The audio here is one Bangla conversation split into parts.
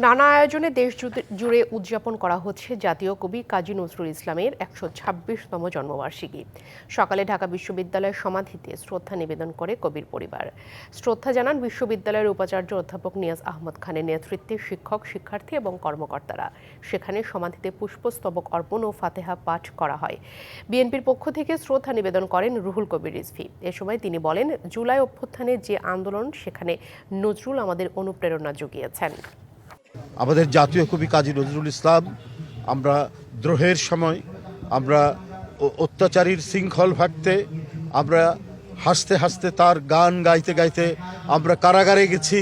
নানা আয়োজনে দেশ জুড়ে- উদযাপন করা হচ্ছে জাতীয় কবি কাজী নজরুল ইসলামের একশো ছাব্বিশতম জন্মবার্ষিকী। সকালে ঢাকা বিশ্ববিদ্যালয়ের সমাধিতে শ্রদ্ধা নিবেদন করে কবির পরিবার। শ্রদ্ধা জানান বিশ্ববিদ্যালয়ের উপাচার্য অধ্যাপক নিয়াজ আহমদ খানের নেতৃত্বে শিক্ষক, শিক্ষার্থী এবং কর্মকর্তারা। সেখানে সমাধিতে পুষ্পস্তবক অর্পণ ও ফাতেহা পাঠ করা হয়। বিএনপির পক্ষ থেকে শ্রদ্ধা নিবেদন করেন রুহুল কবির রিজভি। এ সময় তিনি বলেন, জুলাই অভ্যুত্থানের যে আন্দোলন, সেখানে নজরুল আমাদের অনুপ্রেরণা জুগিয়েছেন। আমাদের জাতীয় কবি কাজী নজরুল ইসলাম, আমরা দ্রোহের সময়, আমরা অত্যাচারীর শৃঙ্খল ভাগতে আমরা হাসতে হাসতে তার গান গাইতে গাইতে আমরা কারাগারে গেছি,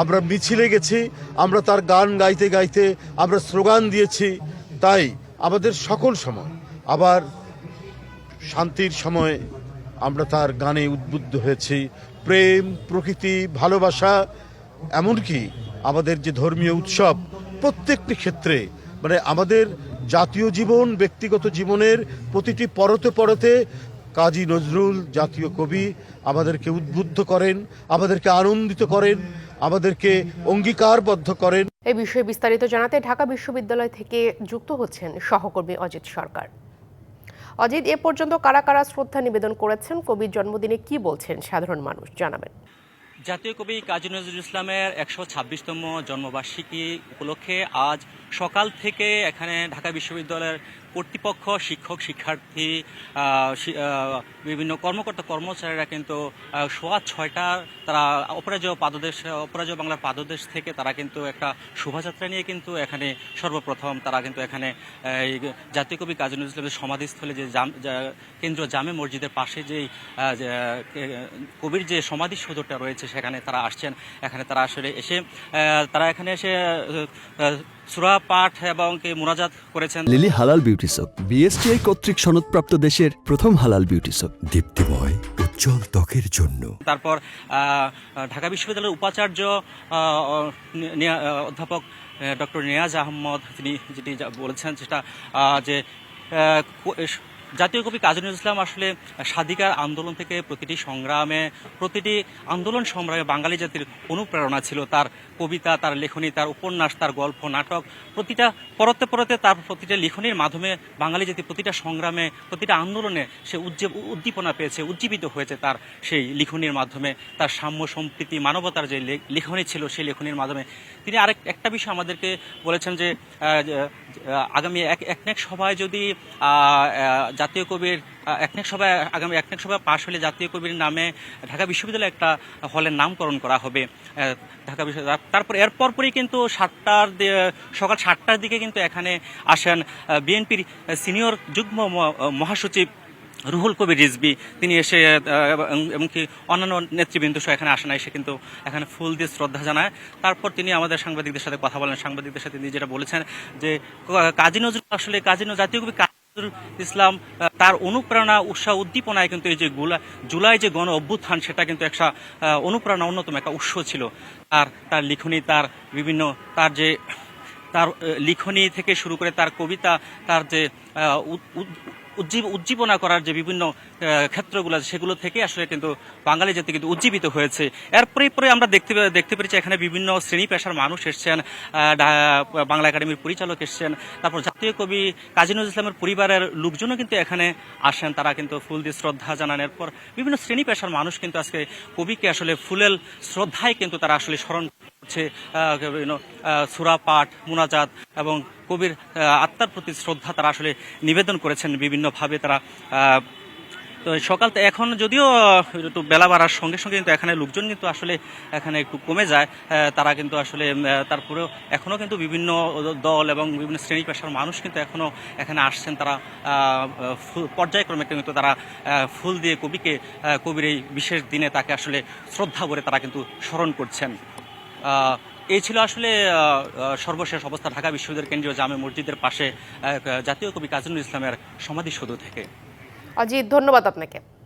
আমরা মিছিলে গেছি, আমরা তার গান গাইতে গাইতে আমরা স্লোগান দিয়েছি। তাই আমাদের সকল সময়, আবার শান্তির সময় আমরা তার গানে উদ্বুদ্ধ হয়েছি। প্রেম, প্রকৃতি, ভালোবাসা, এমনকি আমাদের যে ধর্মীয় উৎসব, প্রত্যেকটি ক্ষেত্রে মানে আমাদের জাতীয় জীবন, ব্যক্তিগত জীবনের প্রতিটি পরতে পরতে কাজী নজরুল জাতীয় কবি আমাদেরকে উদ্বুদ্ধ করেন, আমাদেরকে আনন্দিত করেন, আমাদেরকে অঙ্গীকারবদ্ধ করেন। এই বিষয়ে বিস্তারিত জানাতে ঢাকা বিশ্ববিদ্যালয় থেকে যুক্ত হচ্ছেন সহকর্মী অজিত সরকার। অজিত, এ পর্যন্ত কারা কারা শ্রদ্ধা নিবেদন করেছেন? কবির জন্মদিনে কি বলছেন সাধারণ মানুষ? জানাবেন। জাতীয় কবি কাজী নজরুল ইসলামের একশো ছাব্বিশতম জন্মবার্ষিকী উপলক্ষে আজ সকাল থেকে এখানে ঢাকা বিশ্ববিদ্যালয়ের কর্তৃপক্ষ, শিক্ষক, শিক্ষার্থী বিভিন্ন কর্মকর্তা, কর্মচারীরা কিন্তু সোয়া ছয়টার তারা অপরাজয় পাদদেশ, অপরাজয় বাংলার পাদদেশ থেকে তারা কিন্তু একটা শোভাযাত্রা নিয়ে কিন্তু এখানে সর্বপ্রথম তারা কিন্তু এখানে, এই জাতীয় কবি কাজী নজরুল ইসলামের সমাধিস্থলে যে জাম- কেন্দ্র জামে মসজিদের পাশে যেই কবির যে সমাধিসৌধটা রয়েছে সেখানে তারা আসছেন। এখানে তারা আসলে এসে তারা এখানে এসে সুরা পাঠ এবং কি মুনাজাত করেছেন। লিলি হালাল বিউটি সপ বিএসটিআই কর্তৃক সনদপ্রাপ্ত দেশের প্রথম হালাল বিউটি সপ। দীপ্তিময় উজ্জ্বল ত্বকের জন্য। তারপর ঢাকা বিশ্ববিদ্যালয়ের উপাচার্য অধ্যাপক ডক্টর নিয়াজ আহমদ তিনি যেটি যা বলেছেন সেটা যে জাতীয় কবি কাজী নজরুল ইসলাম আসলে স্বাধিকার আন্দোলন থেকে প্রতিটি সংগ্রামে, প্রতিটি আন্দোলন সংগ্রামে বাঙালি জাতির অনুপ্রেরণা ছিল। তার কবিতা, তার লেখনী, তার উপন্যাস, তার গল্প, নাটক, প্রতিটা পরতে পরতে তার প্রতিটা লেখনীর মাধ্যমে বাঙালি জাতি প্রতিটা সংগ্রামে, প্রতিটা আন্দোলনে সে উজ্জীব উদ্দীপনা পেয়েছে, উজ্জীবিত হয়েছে তার সেই লিখনির মাধ্যমে। তার সাম্য, সম্প্রীতি, মানবতার যে লেখনী ছিল সেই লেখনীর মাধ্যমে। তিনি আরেক একটা বিষয় আমাদেরকে বলেছেন যে আগামী এক একনেক সভায় যদি জাতীয় কবির একনেক সভায়, আগামী একনেক সভায় পাশ হলে জাতীয় কবির নামে ঢাকা বিশ্ববিদ্যালয়ে একটা হলের নামকরণ করা হবে ঢাকা বিশ্ববিদ্যালয়। তারপর এর পরপরই কিন্তু সাতটার সকাল সাতটার দিকে কিন্তু এখানে আসেন বিএনপির সিনিয়র যুগ্ম মহাসচিব রুহুল কবির রিজবি, তিনি এসে এমনকি অন্যান্য নেতৃবৃন্দ সহ এখানে আসেন এসে কিন্তু এখানে ফুল দিয়ে শ্রদ্ধা জানায়। তারপর তিনি আমাদের সাংবাদিকদের সাথে কথা বলেন। সাংবাদিকদের সাথে তিনি যেটা বলেছেন যে, কাজী নজরুল আসলে কাজী জাতীয় কবি ইসলাম তার অনুপ্রেরণা, উৎসাহ উদ্দীপনায় কিন্তু এই যে জুলাই যে গণ অভ্যুত্থান, সেটা কিন্তু একটা অনুপ্রেরণা, অন্যতম একটা উৎস ছিল। আর তার লিখনী, তার বিভিন্ন, তার যে, তার লিখনী থেকে শুরু করে তার কবিতা, তার যে উজ্জীব উজ্জীবনা করার যে বিভিন্ন ক্ষেত্রগুলো আছে, সেগুলো থেকে আসলে কিন্তু বাঙালি জাতি কিন্তু উজ্জীবিত হয়েছে। এরপরে পরে আমরা দেখতে দেখতে পেরেছি এখানে বিভিন্ন শ্রেণি পেশার মানুষ এসছেন বাংলা একাডেমির পরিচালক এসছেন তারপর জাতীয় কবি কাজী নজরুল ইসলামের পরিবারের লোকজনও কিন্তু এখানে আসেন তারা কিন্তু ফুল দিয়ে শ্রদ্ধা জানানোর পর বিভিন্ন শ্রেণি পেশার মানুষ কিন্তু আজকে কবিকে আসলে ফুলেল শ্রদ্ধায় কিন্তু তারা আসলে স্মরণ হচ্ছে সুরা পাঠ, মুনাজাত এবং কবির আত্মার প্রতি শ্রদ্ধা তারা আসলে নিবেদন করেছেন বিভিন্নভাবে তারা তো সকাল এখন যদিও একটু বেলা বাড়ার সঙ্গে সঙ্গে কিন্তু এখানে লোকজন কিন্তু আসলে এখানে একটু কমে যায় তারা কিন্তু আসলে তারপরেও এখনও কিন্তু বিভিন্ন দল এবং বিভিন্ন শ্রেণি পেশার মানুষ কিন্তু এখনও এখানে আসছেন তারা পর্যায়ক্রমে কিন্তু তারা ফুল দিয়ে কবিকে কবির এই বিশেষ দিনে তাকে আসলে শ্রদ্ধা করে তারা কিন্তু স্মরণ করছেন। এই ছিল আসলে সর্বশেষ অবস্থা ঢাকা বিশ্ববিদ্যালয়ের কেন্দ্রীয় জামে মসজিদের পাশে জাতীয় কবি কাজী ইসলামের সমাধি সমাধিসৌধ থেকে। অজিত, ধন্যবাদ আপনাকে।